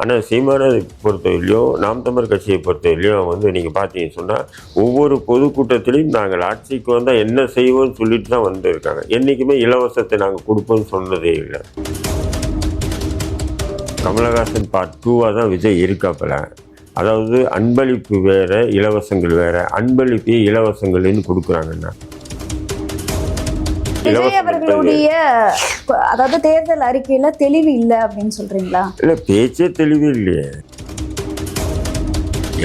ஆனால் சீமானதை பொறுத்தவரையிலையும் நாம் தமிழ் கட்சியை பொறுத்தவரையிலையும் வந்து நீங்கள் பார்த்தீங்கன்னு சொன்னால் ஒவ்வொரு பொதுக்கூட்டத்திலையும் நாங்கள் ஆட்சிக்கு வந்தால் என்ன செய்வோம்னு சொல்லிட்டு தான் வந்திருக்காங்க. என்றைக்குமே இலவசத்தை நாங்கள் கொடுப்போம்னு சொன்னதே இல்லை. கமலஹாசன் பார்ட் டூவாக தான் விஜய் இருக்காப்புல. அதாவது அன்பளிப்பு வேறு இலவசங்கள் வேறு. அன்பளிப்பு இலவசங்கள்னு கொடுக்குறாங்கன்னா விஜய் அவர்களுடைய அதாவது தேர்தல் அறிக்கையில தெளிவு இல்ல அப்படின்னு சொல்றீங்களா? இல்லை பேச்சே தெளிவு இல்லையே.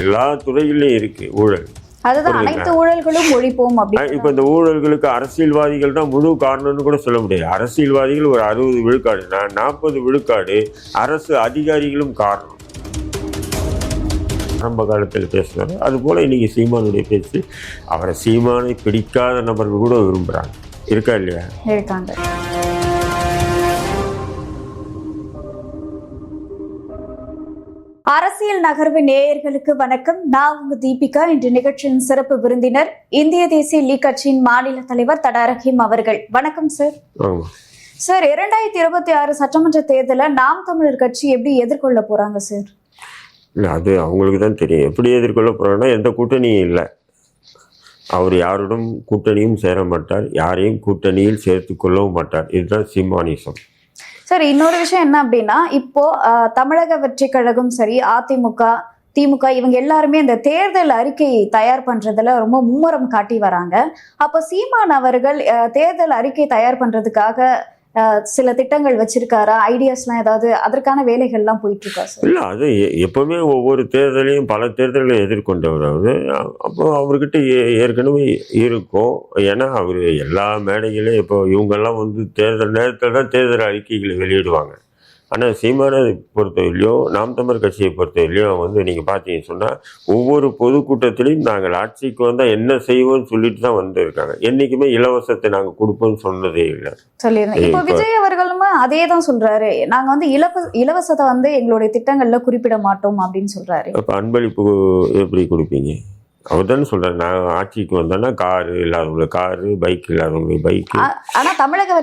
எல்லா துறையிலையும் இருக்கு ஊழல். அதுதான்? அனைத்து ஊழல்களும் ஒழிப்போம் இப்போ அப்படின்னு இந்த ஊழல்களுக்கு அரசியல்வாதிகள் தான் முழு காரணம்னு கூட சொல்ல முடியாது. அரசியல்வாதிகள் ஒரு அறுபது விழுக்காடுனா நாற்பது விழுக்காடு அரசு அதிகாரிகளும் காரணம். ஆரம்ப காலத்தில் பேசுனாரு அதுபோல் இன்னைக்கு சீமானுடைய பேச்சு அவரை சீமானை பிடிக்காத நபர்கள் கூட விரும்புகிறாங்க இருக்கா இல்லையா? இருக்காங்க. அரசியல் நகர்வு நேயர்களுக்கு வணக்கம். நான் உங்க தீபிகா. இன்று நிகழ்ச்சியின் சிறப்பு விருந்தினர் இந்திய தேசிய லீக் கட்சியின் மாநில தலைவர் தடா ரஹீம் அவர்கள். வணக்கம் சார் சார் இரண்டாயிரத்தி இருபத்தி ஆறு சட்டமன்ற தேர்தலை நாம் தமிழர் கட்சி எப்படி எதிர்கொள்ள போறாங்க சார் இல்லை அது அவங்களுக்கு தான் தெரியும். எப்படி எதிர்கொள்ள போகிறாங்கன்னா எந்த கூட்டணியும் இல்லை. அவர் யாருடன் கூட்டணியும் சேர மாட்டார் யாரையும் கூட்டணியில் சேர்த்து கொள்ளவும் மாட்டார். இதுதான் சிம்மானிசம். சார் இன்னொரு விஷயம் என்ன அப்படின்னா இப்போ தமிழக வெற்றி கழகம் சரி அதிமுக திமுக இவங்க எல்லாருமே இந்த தேர்தல் அறிக்கை தயார் பண்றதுல ரொம்ப மும்முரம் காட்டி வராங்க. அப்போ சீமான் அவர்கள் தேர்தல் அறிக்கை தயார் பண்றதுக்காக சில திட்டங்கள் வச்சிருக்காரா? ஐடியாஸ்லாம் ஏதாவது அதற்கான வேலைகள்லாம் போயிட்டு இருக்கா சார் இல்லை அது எப்பவுமே ஒவ்வொரு தேர்தலையும் பல தேர்தல்களை எதிர்கொண்டவர் அவர் அப்போ அவர்கிட்ட ஏ- ஏற்கனவே இருக்கும். ஏன்னா அவர் எல்லா மேடைகளையும் இப்போ இவங்கெல்லாம் வந்து தேர்தல் நேரத்தில் தான் தேர்தல் அறிக்கைகளை வெளியிடுவாங்க. ஆனால் சீமானை பொறுத்தவரையிலையும் நாம் தமிழர் கட்சியை பொறுத்தவரையிலையும் வந்து நீங்கள் பார்த்தீங்கன்னு சொன்னால் ஒவ்வொரு பொதுக்கூட்டத்திலையும் நாங்கள் ஆட்சிக்கு வந்தால் என்ன செய்வோம்னு சொல்லிட்டு தான் வந்திருக்காங்க. என்றைக்குமே இலவசத்தை நாங்கள் கொடுப்போம்னு சொன்னதே இல்லை. சொல்லியிருந்தேன். இப்போ விஜய் அவர்களுமே அதே தான் சொல்றாரு. நாங்க வந்து இலவ இலவசத்தை வந்து எங்களுடைய திட்டங்கள்ல குறிப்பிட மாட்டோம் அப்படின்னு சொல்றாரு. அப்போ அன்பளிப்பு எப்படி கொடுப்பீங்க? அவர் தானே சொல்கிறார் நான் ஆட்சிக்கு வந்தேன்னா காரு இல்லாதவங்களுக்கு காரு பைக் இல்லாதவங்களுக்கு பைக்கு ஆ- ஆனா தமிழக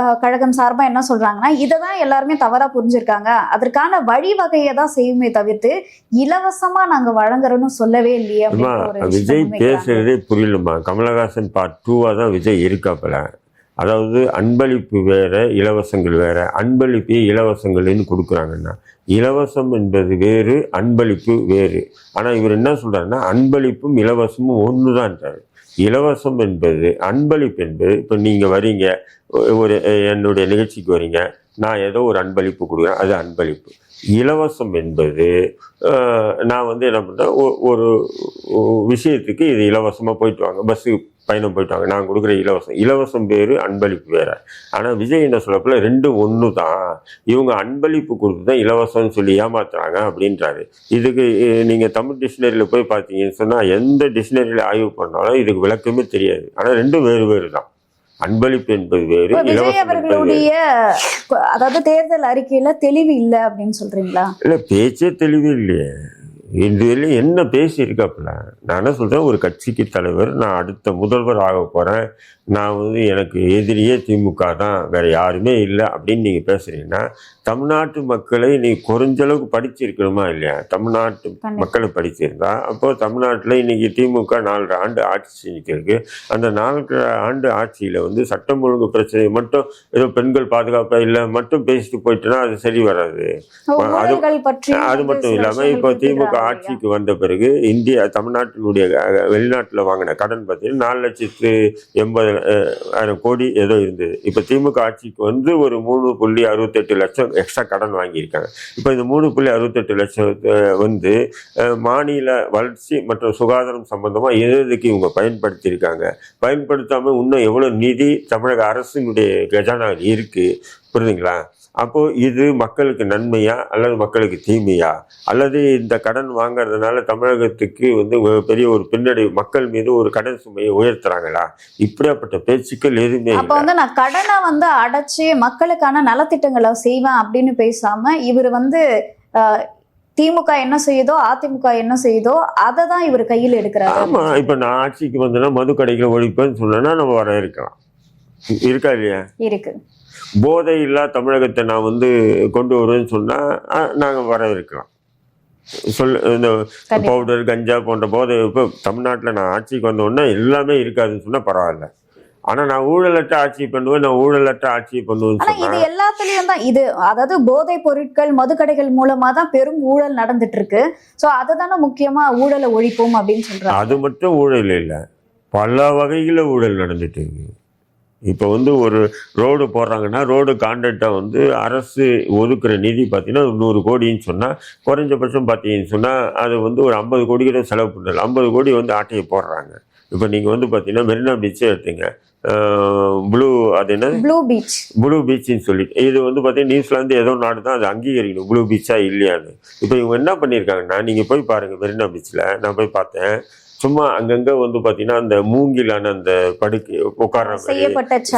அஹ் கழகம் சார்பா என்ன சொல்றாங்கன்னா இதை தான் எல்லாருமே தவறா புரிஞ்சிருக்காங்க. அதற்கான வழிவகையை தான் செய்யுமே தவிர்த்து இலவசமா நாங்க வழங்குறோம்னு சொல்லவே இல்லையே விஜய். பேசுறதே புரியலம்மா. கமலஹாசன் பார்ட் டூவாக தான் விஜய் இருக்காப்புல. அதாவது அன்பளிப்பு வேற இலவசங்கள் வேற. அன்பளிப்பு இலவசங்கள்னு கொடுக்குறாங்கன்னா இலவசம் என்பது வேறு அன்பளிப்பு வேறு. ஆனால் இவர் என்ன சொல்கிறாருன்னா அன்பளிப்பும் இலவசமும் ஒன்று தான்ட்டார் இலவசம் என்பது அன்பளிப்பு என்பது இப்போ நீங்கள் வரீங்க ஒரு என்னுடைய நிகழ்ச்சிக்கு வரீங்க நான் ஏதோ ஒரு அன்பளிப்பு கொடுக்குறேன் அது அன்பளிப்பு. இலவசம் என்பது நான் வந்து என்ன பண்ணுறேன் ஒரு விஷயத்துக்கு இது இலவசமாக போயிட்டு வாங்க. பஸ்ஸு பயணம் போயிட்டு வாங்க நான் கொடுக்குற இலவசம். இலவசம் வேறு அன்பளிப்பு வேற. ஆனால் விஜய் என்ன சொல்லப்பல ரெண்டும் ஒன்று தான். இவங்க அன்பளிப்பு கொடுத்து தான் இலவசம்னு சொல்லி ஏமாத்துறாங்க அப்படின்றாரு. இதுக்கு நீங்கள் தமிழ் டிக்ஷனரியில் போய் பார்த்தீங்கன்னு சொன்னால் எந்த டிக்ஷனரியில் ஆய்வு பண்ணாலும் இதுக்கு விளக்கமே தெரியாது. ஆனால் ரெண்டும் வேறு வேறு தான். அன்பளிப்பு என்பது வேறு. அவர்களுடைய அதாவது தேர்தல் அறிக்கையில தெளிவு இல்லை அப்படின்னு சொல்றீங்களா? இல்லை பேச்சே தெளிவு இல்லையே. இதுல என்ன பேசியிருக்காப்புல நான் என்ன சொல்கிறேன் ஒரு கட்சிக்கு தலைவர் நான் அடுத்த முதல்வர் ஆக போகிறேன் நான் வந்து எனக்கு எதிரியே திமுக தான் வேற யாருமே இல்லை அப்படின்னு நீங்கள் பேசுறீங்கன்னா தமிழ்நாட்டு மக்களை நீ குறைஞ்சளவுக்கு படிச்சிருக்கணுமா இல்லையா? தமிழ்நாட்டு. மக்களை படிச்சிருந்தா அப்போ தமிழ்நாட்டில் இன்னைக்கு திமுக நாலரை ஆண்டு ஆட்சி செஞ்சுருக்கு அந்த நாலரை ஆண்டு ஆட்சியில் வந்து சட்டம் ஒழுங்கு பிரச்சனை மட்டும் ஏதோ பெண்கள் பாதுகாப்பாக இல்லை மட்டும் பேசிட்டு போயிட்டுனா அது சரி வராது. அது- அது மட்டும் சில இல்லாம விஷயங்கள் இப்போ திமுக ஆட்சிக்கு வந்த பிறகு இந்தியா தமிழ்நாட்டினுடைய வெளிநாட்டில் வாங்கின கடன் பார்த்தீங்கன்னா நாலு லட்சத்து எண்பது ஆயிரம் கோடி ஏதோ இருந்தது. இப்போ திமுக ஆட்சிக்கு வந்து ஒரு மூணு புள்ளி அறுபத்தெட்டு லட்சம் எக்ஸ்ட்ரா கடன் வாங்கியிருக்காங்க. இப்போ இந்த மூணு புள்ளி அறுபத்தெட்டு லட்சம் வந்து மாநில வளர்ச்சி மற்றும் சுகாதாரம் சம்பந்தமாக எது எதுக்கு இவங்க பயன்படுத்தியிருக்காங்க? பயன்படுத்தாமல் இன்னும் எவ்வளோ நிதி தமிழக அரசினுடைய கஜானாவில் இருக்குது புரியுதுங்களா? அப்போ இது மக்களுக்கு நன்மையா அல்லது மக்களுக்கு தீமையா? அல்லது இந்த கடன் வாங்குறதுனால தமிழகத்துக்கு வந்து பெரிய ஒரு பின்னடைவு மக்கள் மீது ஒரு கடன் சுமையை உயர்த்துறாங்களா? இப்படியாப்பட்ட பேச்சுக்கள் எதுவுமே அப்ப வந்து நான் கடனை வந்து அடைச்சு மக்களுக்கான நலத்திட்டங்களை செய்வேன் அப்படின்னு பேசாம இவர் வந்து திமுக என்ன செய்யுதோ அதிமுக என்ன செய்யுதோ அதை தான் இவர் கையில் எடுக்கிறாரு. ஆமா இப்ப நான் ஆட்சிக்கு வந்தேன்னா மது கடைகளை ஒழிப்பேன்னு சொன்னா நம்ம வர இருக்கலாம். இருக்கா இல்லையா? இருக்கு. போதை இல்லா தமிழகத்தை நான் வந்து கொண்டு வருவேன்னு சொன்னால் நாங்கள் வரவேற்கலாம் சொல் இந்த. பவுடர் கஞ்சா போன்ற போதை இப்போ தமிழ்நாட்டில் நான் ஆட்சிக்கு வந்த உடனே எல்லாமே இருக்காதுன்னு சொன்னால் பரவாயில்ல. ஆனால் நான் ஊழலற்ற ஆட்சி பண்ணுவேன் நான் ஊழலற்ற ஆட்சி பண்ணுவேன்னு ஆனா இது எல்லாத்துலயும் தான் இது அதாவது போதைப் பொருட்கள் மதுக்கடைகள் மூலமா தான் பெரும் ஊழல் நடந்துட்டு இருக்கு சோ அதுதானே முக்கியமா ஊழலை ஒழிப்போம் அப்படின்னு சொல்றாங்க. அது மட்டும் ஊழல் இல்லை பல வகையில் ஊழல் நடந்துட்டு இருக்கு இப்போ வந்து ஒரு ரோடு போடுறாங்கன்னா ரோடு கான்ட்ராக்டாக வந்து அரசு ஒதுக்குற நிதி பார்த்தீங்கன்னா நூறு கோடின்னு சொன்னால் குறைஞ்சபட்சம் பார்த்தீங்கன்னு சொன்னால் அது வந்து ஒரு ஐம்பது கோடி கிட்ட செலவு பண்ணல. ஐம்பது கோடி வந்து ஆட்டையை போடுறாங்க. இப்போ நீங்கள் வந்து பார்த்தீங்கன்னா மெரினா பீச்சே எடுத்துங்க. ப்ளூ அது என்ன? Blue beach. ப்ளூ பீச்சுன்னு சொல்லிட்டு இது வந்து பார்த்தீங்கன்னா நியூசிலாந்து ஏதோ நாடு தான் அது அங்கீகரிக்கணும். ப்ளூ பீச்சா இல்லையான்னு. இப்போ இவங்க என்ன பண்ணியிருக்காங்கன்னா நீங்கள் போய் பாருங்கள் மெரினா பீச்சில் நான் போய் பார்த்தேன். சும்மா அங்கங்கே வந்து பார்த்தீங்கன்னா அந்த மூங்கிலான அந்த படுக்கை உட்கார்ற மாதிரி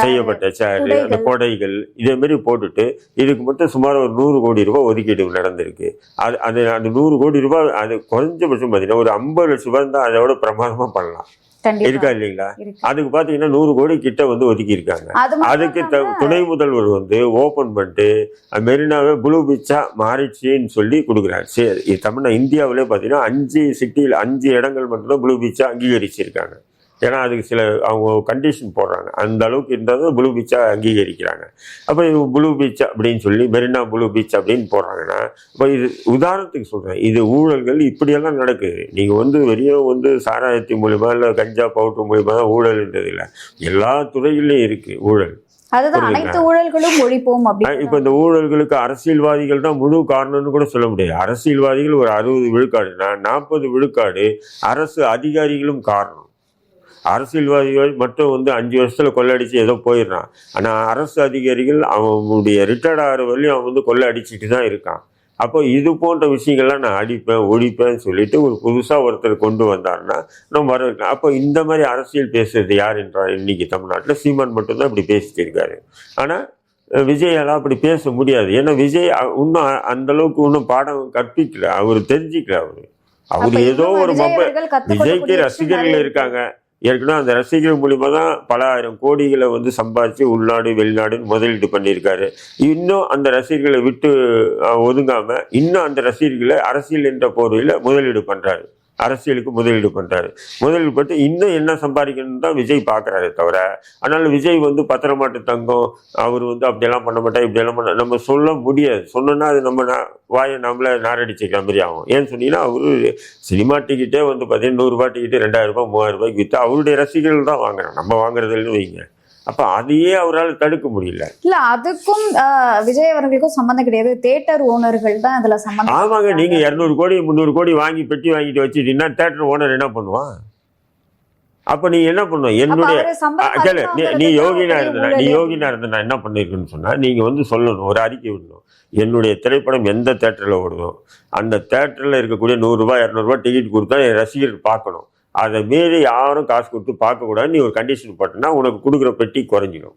செய்யப்பட்ட சேர். அந்த கொடைகள் இதே மாதிரி போட்டுட்டு இதுக்கு மட்டும் சுமார் ஒரு நூறு கோடி ரூபாய் ஒதுக்கீடு நடந்திருக்கு அது அது அந்த நூறு கோடி ரூபாய் அது குறைஞ்சபட்சம் பார்த்தீங்கன்னா ஒரு ஐம்பது லட்சம் ரூபாய் இருந்தால் அதை விட பிரமாதமாக பண்ணலாம் இருக்கா இல்லைங்களா. அதுக்கு பார்த்தீங்கன்னா நூறு கோடி கிட்ட வந்து ஒதுக்கி இருக்காங்க அதுக்கு துணை முதல்வர் வந்து ஓபன் பண்ணிட்டு மெரினாவை ப்ளூ பீச்சா மாறிடுச்சுன்னு சொல்லி கொடுக்குறாரு. சரி இது தமிழ்நா இந்தியாவிலே பார்த்தீங்கன்னா அஞ்சு சிட்டியில் அஞ்சு இடங்கள் மட்டும்தான் ப்ளூ பீச்சா அங்கீகரிச்சிருக்காங்க. ஏன்னா அதுக்கு சில அவங்க கண்டிஷன் போடுறாங்க. அந்த அளவுக்கு இருந்தால் ப்ளூ பீச்சா அங்கீகரிக்கிறாங்க. அப்போ இது ப்ளூ பீச் அப்படின்னு சொல்லி மெரினா ப்ளூ பீச் அப்படின்னு போடுறாங்கன்னா இப்போ இது உதாரணத்துக்கு சொல்கிறேன் இது ஊழல்கள் இப்படியெல்லாம் நடக்குது. நீங்கள் வந்து வெறும் வந்து சாராயத்தின் மூலிமா இல்லை கஞ்சா பவுடர் மூலிமா தான் ஊழல்ன்றது இல்லை. எல்லா துறையிலையும் இருக்குது ஊழல். அதுதான் புரியுதுங்களா? அனைத்து ஊழல்களும் ஒழிப்போம் இப்போ இந்த ஊழல்களுக்கு அரசியல்வாதிகள் தான் முழு காரணம்னு கூட சொல்ல முடியாது. அரசியல்வாதிகள் ஒரு அறுபது விழுக்காடுனா நாற்பது விழுக்காடு அரசு அதிகாரிகளும் காரணம். அரசியல்வாதிகள் மட்டும் வந்து அஞ்சு வருஷத்துல கொள்ளடிச்சு ஏதோ போயிடுறான். ஆனா அரசு அதிகாரிகள் அவனுடைய ரிட்டையர்ட் ஆகிற வரையும் அவன் வந்து கொள்ளை அடிச்சுட்டு தான் இருக்கான். அப்போ இது போன்ற விஷயங்கள்லாம் நான் அடிப்பேன் ஒழிப்பேன்னு சொல்லிட்டு ஒரு புதுசா ஒருத்தர் கொண்டு வந்தாருன்னா நம்ம வரவேற்கலாம் அப்போ இந்த மாதிரி அரசியல் பேசுறது யார் என்றால் இன்னைக்கு தமிழ்நாட்டில் சீமான் மட்டும்தான் இப்படி பேசிட்டு இருக்காரு. ஆனா அஹ், விஜயால அப்படி பேச முடியாது. ஏன்னா விஜய் இன்னும் அந்த அளவுக்கு இன்னும் பாடம் கற்பிக்கல அவர் தெரிஞ்சிக்கல அவரு. அவர் ஏதோ ஒரு மொபைல் விஜய்க்கு ரசிகர்கள் இருக்காங்க. ஏற்கனவே அந்த ரசிகர்கள் மூலியமா தான் பல ஆயிரம் கோடிகளை வந்து சம்பாதிச்சு உள்நாடு வெளிநாடுன்னு முதலீடு பண்ணியிருக்காரு. இன்னும் அந்த ரசிகர்களை விட்டு ஒதுங்காமல் ஒதுங்காம இன்னும் அந்த ரசிகர்களை அரசியல் என்ற போர்வையில் முதலீடு பண்றாரு. அரசியலுக்கு முதலீடு பண்ணுறாரு முதலீடு பண்ணிட்டு இன்னும் என்ன சம்பாதிக்கணும்னு தான் விஜய் பார்க்குறாரு தவிர அதனால் விஜய் வந்து பத்திரமாட்டு தங்கம் அவர் வந்து அப்படியெல்லாம் பண்ண மாட்டார் இப்படியெல்லாம் பண்ண நம்ம சொல்ல முடியாது. சொன்னோன்னா அது நம்ம வாயை நம்மள நாரடிச்சிக்கிற மாதிரி ஆகும். ஏன்னு சொன்னீங்கன்னா அவரு சினிமா டிக்கெட்டே வந்து பார்த்தீங்கன்னா நூறுரூபா டிக்கெட்டு ரெண்டாயிரம் ரூபாய் மூவாயிரம் ரூபாய்க்கு விற்று அவருடைய ரசிகர்கள் தான் வாங்குறாங்க. நம்ம வாங்குறதுன்னு வைங்க. அப்போ அதையே அவரால் தடுக்க முடியல. இல்ல அதுக்கும் விஜய் அவர்களுக்கும் சம்பந்தம் கிடையாது. தேட்டர் ஓனர்கள் தான் இதுல சம்பந்தம் ஆமாங்க நீங்க இரநூறு கோடி முந்நூறு கோடி வாங்கி பெட்டி வாங்கிட்டு வச்சுட்டீங்கன்னா தேட்டர் ஓனர் என்ன பண்ணுவான் அப்ப நீ என்ன பண்ணுவ? அப்ப என்னுடைய கேளு நீ யோகினா தான் இருந்தனா நீ. யோகினா இருந்தனா என்ன பண்ணிருக்குன்னு சொன்னா நீங்க வந்து சொல்லணும் ஒரு அறிக்கை விடணும். என்னுடைய திரைப்படம் எந்த தேட்டரில் ஓடுதோ அந்த தேட்டரில் இருக்கக்கூடிய நூறுரூவா இரநூறுபா டிக்கெட் கொடுத்தா என் ரசிகர்கள் பார்க்கணும். அதை மீறி யாரும் காசு கொடுத்து பார்க்கக்கூடாது. நீ ஒரு கண்டிஷன் போட்டனா உனக்கு கொடுக்குற பெட்டி குறைஞ்சிடும்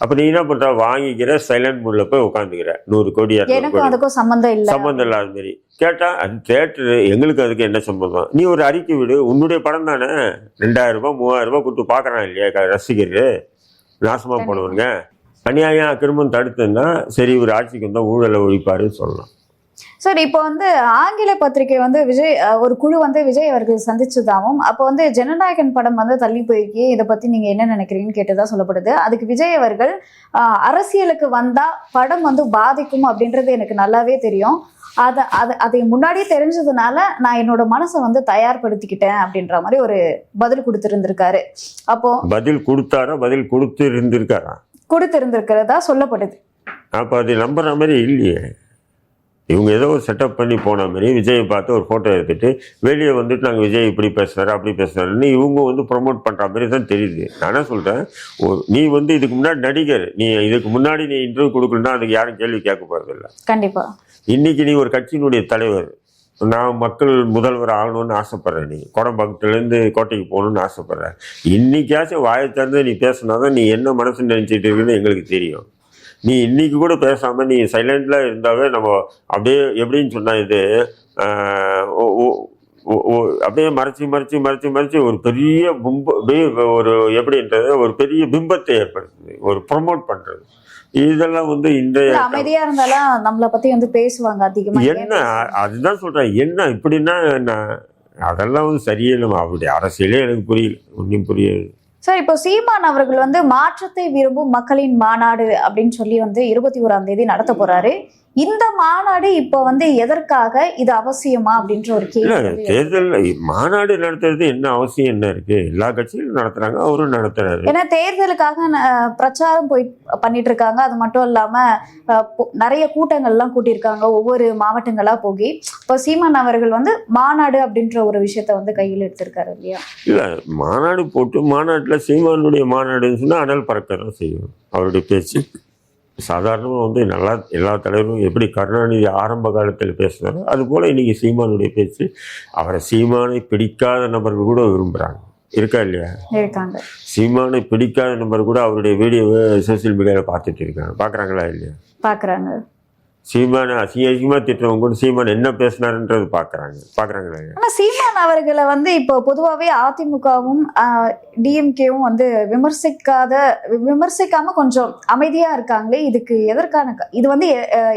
அப்போ நீ என்ன பண்ற? வாங்கிக்கிற சைலண்ட் மூடில் போய் உட்காந்துக்கிற நூறு கோடி அதுக்கும் சம்பந்தம் இல்ல. சம்பந்தம் இல்லாத மாதிரி கேட்டா அது தேட்டரு எங்களுக்கு அதுக்கு என்ன சம்பந்தம் நீ ஒரு அறிக்கை விடு. உன்னுடைய படம் தானே? ரெண்டாயிரம் ரூபாய் மூவாயிரம் ரூபாய் கொடுத்து பார்க்கறான் இல்லையா? ரசிகர். நாசமா கண்டிப்பா. போனவனுங்க. அநியாயம் அக்கிரமம் தடுத்துன்னா சரி ஒரு ஆட்சிக்கு வந்தா ஊழலை ஒழிப்பாருன்னு சொல்லலாம். சார் இப்போ வந்து ஆங்கில பத்திரிகை வந்து விஜய் ஒரு குழு வந்து விஜய் அவர்கள் சந்திச்சதாகவும் அப்போ வந்து ஜனநாயகன் படம் வந்து தள்ளி போயிருக்கே இதை பத்தி நீங்க என்ன நினைக்கிறீங்கன்னு கேட்டதா சொல்லப்படுது. அதுக்கு விஜய் அவர்கள் அரசியலுக்கு வந்தா படம் வந்து பாதிக்கும் அப்படின்றது எனக்கு நல்லாவே தெரியும். அதை அது அதை முன்னாடியே தெரிஞ்சதுனால நான் என்னோட மனசை வந்து தயார்படுத்திக்கிட்டேன் அப்படின்ற மாதிரி ஒரு பதில் கொடுத்திருந்திருக்காரு. அப்போ பதில் கொடுத்தாரா? பதில் கொடுத்து இருந்திருக்காரா கொடுத்திருந்திருக்கிறதா சொல்லப்படுது. அப்போ அது நம்புற மாதிரி இல்லையே. இவங்க ஏதோ ஒரு செட்டப் பண்ணி போன மாதிரி விஜயை பார்த்து ஒரு ஃபோட்டோ எடுத்துட்டு வெளியே வந்துட்டு நாங்கள் விஜய் இப்படி பேசுனாரு அப்படி பேசுனாருன்னு இவங்க வந்து ப்ரொமோட் பண்ணுற மாதிரி தான் தெரியுது. நான் என்ன சொல்கிறேன் நீ வந்து இதுக்கு முன்னாடி நடிகர் நீ இதுக்கு முன்னாடி நீ இன்டர்வியூ கொடுக்கலன்னா அதுக்கு யாரும் கேள்வி கேட்க போகிறதில்ல கண்டிப்பா. இன்னைக்கு நீ ஒரு கட்சியினுடைய தலைவர் நான் மக்கள் முதல்வர் ஆகணும்னு ஆசைப்படுறேன் நீ. கோடம்பாக்கத்துலேருந்து கோட்டைக்கு போகணும்னு ஆசைப்படுறேன். இன்னைக்காச்சும் வாயை திறந்து நீ பேசினாதான் நீ என்ன மனசு நினைச்சிட்டு இருக்குன்னு எங்களுக்கு தெரியும். நீ இன்னைக்கு கூட பேசாம நீ சைலண்ட்ல இருந்தாவே நம்ம அப்படியே எப்படின்னு சொன்னா இது அப்படியே மறைச்சி மறைச்சி மறைச்சி மறைச்சி ஒரு பெரிய பிம்ப ஒரு எப்படின்றது ஒரு பெரிய பிம்பத்தை ஏற்படுத்துது ஒரு ப்ரொமோட் பண்றது. இதெல்லாம் வந்து இன்றைய அமைதியா இருந்தாலும் நம்மள பத்தி வந்து பேசுவாங்க அதிகமா என்ன அதுதான் சொல்றேன் என்ன இப்படின்னா என்ன அதெல்லாம் வந்து சரியே இல்லைம்மா அவருடைய அரசியலே எனக்கு புரியல ஒன்றும் புரியாது சார் இப்போ சீமான் அவர்கள் வந்து மாற்றத்தை விரும்பும் மக்களின் மாநாடு அப்படின்னு சொல்லி வந்து இருபத்தி ஓராம் தேதி நடத்த போறாரு. இந்த மாநாடு இப்போ வந்து எதற்காக இது அவசியமா அப்படின்ற ஒரு கேள்வி தேர்தல் மாநாடு நடத்துறது என்ன அவசியம் என்ன இருக்கு? எல்லா கட்சியிலும் நடத்துறாங்க அவரும் நடத்துறாரு. ஏன்னா தேர்தலுக்காக பிரச்சாரம் போய் பண்ணிட்டு இருக்காங்க. அது மட்டும் இல்லாம நிறைய கூட்டங்கள்லாம் கூட்டியிருக்காங்க. ஒவ்வொரு மாவட்டங்களா போகி. இப்போ சீமான் அவர்கள் வந்து மாநாடு அப்படின்ற ஒரு விஷயத்த வந்து கையில் எடுத்திருக்காரு இல்லையா? இல்ல மாநாடு போட்டு மாநாட்டுல சீமானுடைய மாநாடுன்னு சொன்னா அனல் பறக்க தான் செய்யும் அவருடைய பேச்சு சாதாரணமாக வந்து நல்லா எல்லா தலைவரும் எப்படி கருணாநிதி ஆரம்ப காலத்தில் பேசுனாரோ அது போல இன்னைக்கு சீமானுடைய பேச்சு அவரை சீமானை பிடிக்காத நபர்கள் கூட விரும்புகிறாங்க இருக்கா இல்லையா? சீமானை பிடிக்காத நபர் கூட அவருடைய வீடியோவை சோசியல் மீடியாவில் பார்த்துட்டு இருக்காங்க. பார்க்குறாங்களா இல்லையா? பாக்குறாங்க சீமானை அசிங்க அசிங்கமாக திட்டுறவங்க கூட சீமான் என்ன பேசினாருன்றது பார்க்குறாங்க பார்க்குறாங்களா இல்லையா ஆனா சீமான் அவர்களை வந்து இப்போ பொதுவாகவே அதிமுகவும் டிஎம்கேவும் வந்து விமர்சிக்காத விமர்சிக்காம கொஞ்சம் அமைதியா இருக்காங்களே இதுக்கு எதற்கான இது வந்து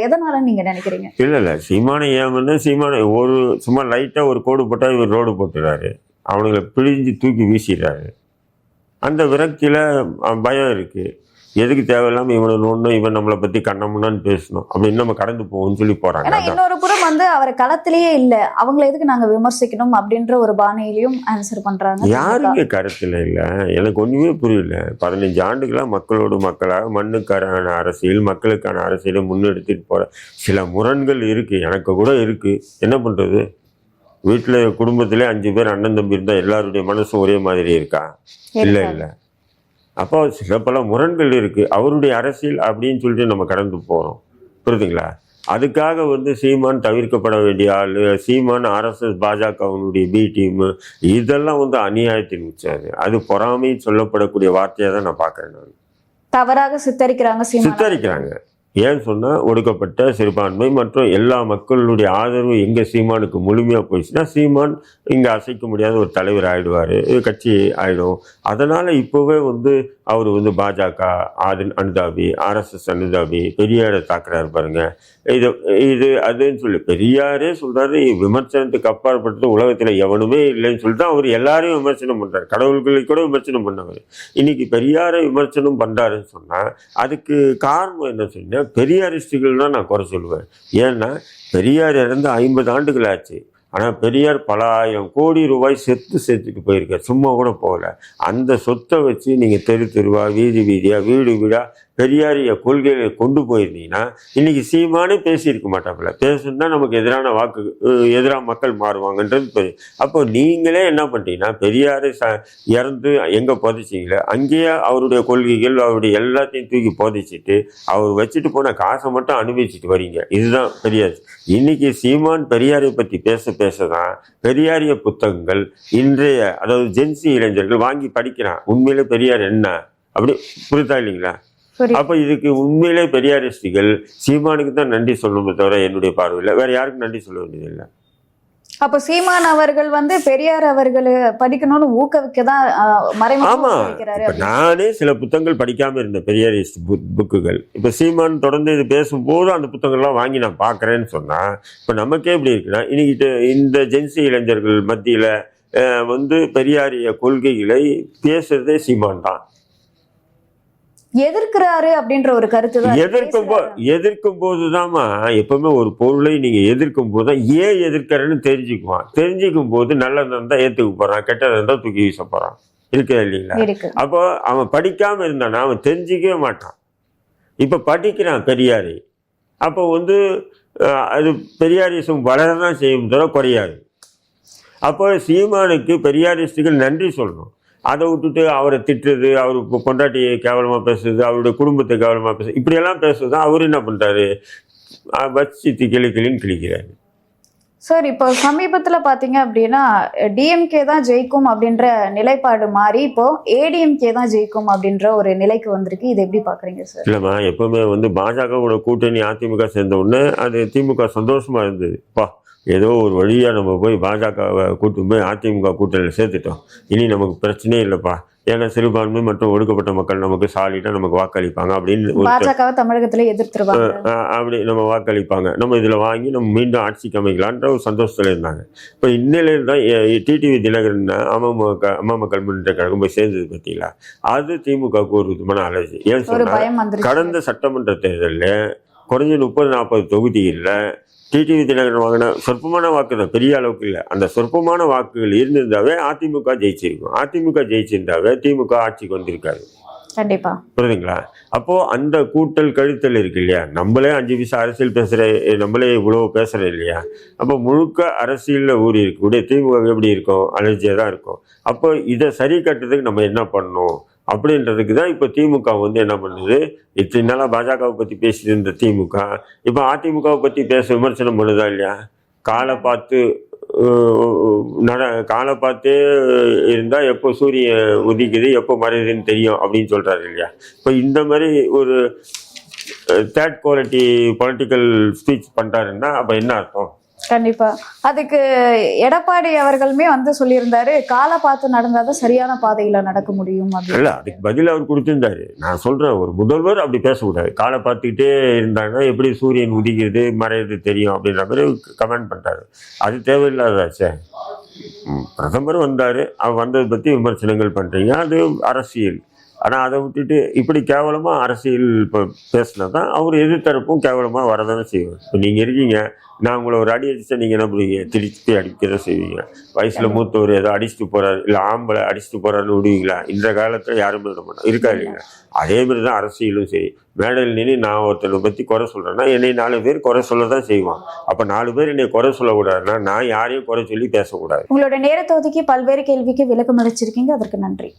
எதனால நீங்க நினைக்கிறீங்க? இல்லை இல்லை. சீமானை ஏமன்னு சீமானை ஒரு சும்மா லைட்டாக ஒரு கோடு போட்டால் இவர் ரோடு போட்டுறாரு. அவனுங்களை பிழிஞ்சு தூக்கி வீசிடுறாரு. அந்த விரக்தியில் பயம் இருக்குது எதுக்கு தேவையில்லாமல் இவனை ஒன்றும் இவன் நம்மளை பற்றி கண்ணமுன்னான்னு பேசணும். அப்படின்னு நம்ம கடந்து போவோம்னு சொல்லி அதான். இன்னொரு புறம் வந்து அவர் களத்திலேயே இல்ல. அவங்கள எதுக்கு நாங்க விமர்சிக்கணும் அப்படின்ற ஒரு பாணியிலையும் ஆன்சர் பண்றாங்க யாருங்க கருத்தில் இல்லை? எனக்கு ஒன்றுமே புரியல. பதினஞ்சு ஆண்டுகளாக மக்களோடு மக்களாக மண்ணுக்கான அரசியல் மக்களுக்கான அரசியலை முன்னெடுத்துட்டு போகிற சில முரண்கள் இருக்குது எனக்கு கூட இருக்குது என்ன பண்ணுறது வீட்டில் குடும்பத்திலே அஞ்சு பேர் அண்ணன் தம்பி இருந்தால் எல்லாருடைய மனசும் ஒரே மாதிரி இருக்கா? இல்லை இல்லை. அப்போ சில பல முரண்கள் இருக்குது அவருடைய அரசியல் அப்படின்னு சொல்லிட்டு நம்ம கடந்து போகிறோம் புரியுதுங்களா? அதுக்காக வந்து சீமான் தவிர்க்கப்பட வேண்டிய ஆள் சீமான் ஆர்எஸ்எஸ் பாஜகவினுடைய பி டீம் இதெல்லாம் வந்து அநியாயத்தின் உச்சாது அது பொறாமைன்னு சொல்லப்படக்கூடிய வார்த்தையை தான் நான் பார்க்குறேன் நான். தவறாக சித்தரிக்கிறாங்க சித்தரிக்கிறாங்க. ஏன்னு சொன்னால் ஒடுக்கப்பட்ட சிறுபான்மை மற்றும் எல்லா மக்களுடைய ஆதரவு எங்கே சீமானுக்கு முழுமையாக போயிடுச்சுன்னா சீமான் இங்கே அசைக்க முடியாத ஒரு தலைவர் ஆகிடுவார் கட்சி ஆகிடும் அதனால் இப்போவே வந்து அவர் வந்து பாஜக ஆது அனுதாபி ஆர்எஸ்எஸ் அனுதாபி பெரியாரை தாக்குறாரு பாருங்க. இது இது அதுன்னு சொல்லி பெரியாரே சொல்கிறாரு விமர்சனத்துக்கு அப்பாற்பட்டது உலகத்தில் எவனுமே இல்லைன்னு சொல்லிட்டு அவர் எல்லாரையும் விமர்சனம் பண்ணுறாரு கடவுள்களை கூட விமர்சனம் பண்ணவர் இன்னைக்கு பெரியாரை விமர்சனம் பண்ணுறாருன்னு சொன்னால் அதுக்கு காரணம் என்ன சொன்னால் பெரியாரிஸ்டுகள் தான் நான் குறை சொல்லுவேன். ஏன்னா பெரியார் இறந்து ஐம்பது ஆண்டுகள் ஆச்சு. ஆனால் பெரியார் பல ஆயிரம் கோடி ரூபாய் செத்து செத்துட்டு போயிருக்கார். சும்மா கூட போகல. அந்த சொத்தை வச்சு நீங்கள் தெரு தெருவா வீதி வீதியாக வீடு வீடாக பெரியாரிய கொள்கைகளை கொண்டு போயிருந்தீங்கன்னா இன்னைக்கு சீமானே பேசியிருக்க மாட்டாப்புல. பேசணுன்னா நமக்கு எதிரான வாக்கு எதிராக மக்கள் மாறுவாங்கன்றது பெரிய அப்போ நீங்களே என்ன பண்ணிட்டீங்கன்னா பெரியாரை ச இறந்து எங்கே புதைச்சிங்களோ அங்கேயே அவருடைய கொள்கைகள் அவருடைய எல்லாத்தையும் தூக்கி புதைச்சிட்டு அவர் வச்சுட்டு போன காசை மட்டும் அனுபவிச்சுட்டு வரீங்க. இதுதான் பெரியார். இன்னைக்கு சீமான் பெரியாரை பற்றி பேச பேச தான் பெரியாரிய புத்தகங்கள் இன்றைய அதாவது ஜென்சி இளைஞர்கள் வாங்கி படிக்கிறான். உண்மையிலே பெரியார் என்ன? அப்படி புரியுதா இல்லைங்களா. அப்ப இதுக்கு உண்மையிலே பெரியாரிஸ்டுகள் சீமானுக்கு தான் நன்றி சொல்லணுமே தவிர என்னுடைய பார்வையில் வேற யாருக்கும் நன்றி சொல்ல வேண்டியதில்லை. அப்ப சீமான் அவர்கள் வந்து பெரியார் அவர்களை படிக்கணும்னு ஊக்குவிக்க தான் மறைமுக நானே சில புத்தகங்கள் படிக்காம இருந்தேன் பெரியாரிஸ்ட் புக் புக்குகள். இப்ப சீமான் தொடர்ந்து இது பேசும்போது அந்த புத்தகங்கள்லாம் வாங்கி நான் பார்க்கறேன்னு சொன்னா இப்ப நமக்கே எப்படி இருக்குன்னா இன்னைக்கு இந்த ஜென்சி இளைஞர்கள் மத்தியில வந்து பெரியாரிய கொள்கைகளை பேசுறதே சீமான் தான். எதிர்க்கிறாரு அப்படின்ற ஒரு கருத்து தான் எதிர்க்கும் போ. எதிர்க்கும் போதுதாம்மா. எப்பவுமே ஒரு பொருளை நீங்க எதிர்க்கும் போது தான் ஏன் எதிர்க்கிறேன்னு தெரிஞ்சுக்குவான். தெரிஞ்சுக்கும் போது நல்லது இருந்தா ஏத்துக்க போறான். கெட்டது இருந்தா தூக்கி வீச போறான். இருக்கா இல்லைங்களா? அப்போ அவன் படிக்காம இருந்தானா? அவன் தெரிஞ்சிக்கவே மாட்டான். இப்ப படிக்கிறான் பெரியாரை. அப்போ வந்து அது பெரியாரிசம் வளரதான் செய்யும் தவிர குறையாது. அப்போ சீமானுக்கு பெரியாரிஸ்டுகள் நன்றி சொல்லணும். அதை விட்டுட்டு அவரை திட்டுறது அவர் இப்போ பொண்டாட்டியை கேவலமாக பேசுறது அவருடைய குடும்பத்தை கேவலமாக பேசுறது இப்படியெல்லாம் பேசுறது அவர் என்ன பண்ணுறாரு வச்சு கிளி கிளின்னு கிழிக்கிறாரு. சார் இப்போ சமீபத்துல பாத்தீங்க அப்படின்னா டிஎம்கே தான் ஜெயிக்கும் அப்படின்ற நிலைப்பாடு மாறி இப்போ ஏடிஎம்கே தான் ஜெயிக்கும் அப்படின்ற ஒரு நிலைக்கு வந்திருக்கு. இது எப்படி பாக்குறீங்க சார்? இல்லைம்மா எப்பவுமே வந்து பாஜகவோட கூட்டணி அதிமுக சேர்ந்த உடனே அது திமுக சந்தோஷமா இருந்தது. பா ஏதோ ஒரு வழியாக நம்ம போய் பாஜகவை கூட்டு போய் அதிமுக கூட்டணியில் சேர்த்துட்டோம். இனி நமக்கு பிரச்சனையே இல்லைப்பா. ஏன்னா சிறுபான்மை மற்றும் ஒடுக்கப்பட்ட மக்கள் நமக்கு சாலிடாக நமக்கு வாக்களிப்பாங்க அப்படின்னு ஒரு பாஜகவை தமிழகத்திலே எதிர்த்துருவாங்க. அப்படி நம்ம வாக்களிப்பாங்க. நம்ம இதில் வாங்கி நம்ம மீண்டும் ஆட்சிக்கு அமைக்கலான்ற ஒரு சந்தோஷத்தில் இருந்தாங்க. இப்போ இன்னிலேருந்து தான் டிடிவி தினகரன் அமமுக அம்மா மக்கள் முன்னேற்ற கழகம் போய் சேர்ந்தது பார்த்தீங்களா அது திமுகவுக்கு ஒரு விதமான அலர்ஜி ஏன் ஒரு சொன்னா பயம் வந்துருச்சு. கடந்த சட்டமன்ற தேர்தலில் குறைஞ்ச முப்பது நாற்பது தொகுதிகளில் டிடிவி தினகரன் வாங்கின சொற்பமான வாக்கு தான் பெரிய அளவுக்கு இல்லை. அந்த சொற்பமான வாக்குகள் இருந்திருந்தாவே அதிமுக ஜெயிச்சிருக்கும். அதிமுக ஜெயிச்சிருந்தாவே திமுக ஆட்சிக்கு வந்திருக்காரு கண்டிப்பா. புரியுதுங்களா? அப்போ அந்த கூட்டல் கழித்தல் இருக்கு இல்லையா? நம்மளே அஞ்சு பைசா அரசியல் பேசுற நம்மளே இவ்வளவு பேசுறோம் இல்லையா? அப்போ முழுக்க அரசியல்ல ஊறி இருக்கக்கூடிய திமுக எப்படி இருக்கும்? அலர்ஜியாக தான் இருக்கும். அப்போ இதை சரி கட்டுறதுக்கு நம்ம என்ன பண்ணணும்? அப்படின்றதுக்கு தான் இப்போ திமுக வந்து என்ன பண்ணுது? இத்தனை நாளாக பாஜகவை பற்றி பேசிட்டு இருந்த திமுக இப்போ அதிமுகவை பற்றி பேச விமர்சனம் பண்ணுதா இல்லையா? காலை பார்த்து நட காலை பார்த்தே இருந்தால் எப்போ சூரியன் உதிக்குது எப்போ மறையுதுன்னு தெரியும் அப்படின்னு சொல்கிறாரு இல்லையா? இப்போ இந்த மாதிரி ஒரு தேர்ட் குவாலிட்டி பொலிட்டிக்கல் ஸ்பீச் பண்ணுறாருன்னா அப்போ என்ன அர்த்தம்? கண்டிப்பா. அதுக்கு எடப்பாடி அவர்களுமே வந்து சொல்லியிருந்தாரு காலை பார்த்து நடந்தாதான் சரியான பாதையில நடக்க முடியும் இல்ல இல்லை அதுக்கு பதில் அவர் கொடுத்துருந்தாரு. நான் சொல்கிறேன் ஒரு முதல்வர் அப்படி பேசக்கூடாது. காலை பார்த்துக்கிட்டே இருந்தாங்கன்னா எப்படி சூரியன் உதிக்கிறது மறையிறது தெரியும் அப்படின்ற மாதிரி கமெண்ட் பண்ணிட்டாரு. அது தேவையில்லாதாச்சே. பிரதமர் வந்தார். அவர் வந்ததை பற்றி விமர்சனங்கள் பண்ணுறீங்க அது அரசியல். ஆனால் அதை விட்டுட்டு இப்படி கேவலமாக அரசியல் இப்போ பேசினா தான் அவர் எதிர்த்தரப்பும் கேவலமாக வரதானே செய்வார். இப்போ நீங்கள் இருக்கீங்க நான் உங்களை ஒரு அடி அடிச்சா நீங்கள் என்ன பண்ணுவீங்க? திருப்பி அடிக்க தான் செய்வீங்க. வயசில் மூத்தவர் ஏதோ அடிச்சுட்டு போறாரு இல்லை ஆம்பளை அடிச்சுட்டு போறாருன்னு விடுவீங்களா? இந்த காலத்தில் யாரும் விட மாட்டோம். இருக்கா இல்லைங்களா? அதே மாதிரி தான் அரசியலும் சரி. மேடையில் நின்று நான் ஒருத்தனை பற்றி குறை சொல்கிறேன்னா என்னை நாலு பேர் குறை சொல்ல தான் செய்வான். அப்போ நாலு பேர் என்னை குறை சொல்லக்கூடாதுன்னா நான் யாரையும் குறை சொல்லி பேசக்கூடாது. உங்களோட நேரத்தை ஒதுக்கி பல்வேறு கேள்விக்கு விளக்கம் அளிச்சிருக்கீங்க. அதற்கு நன்றி.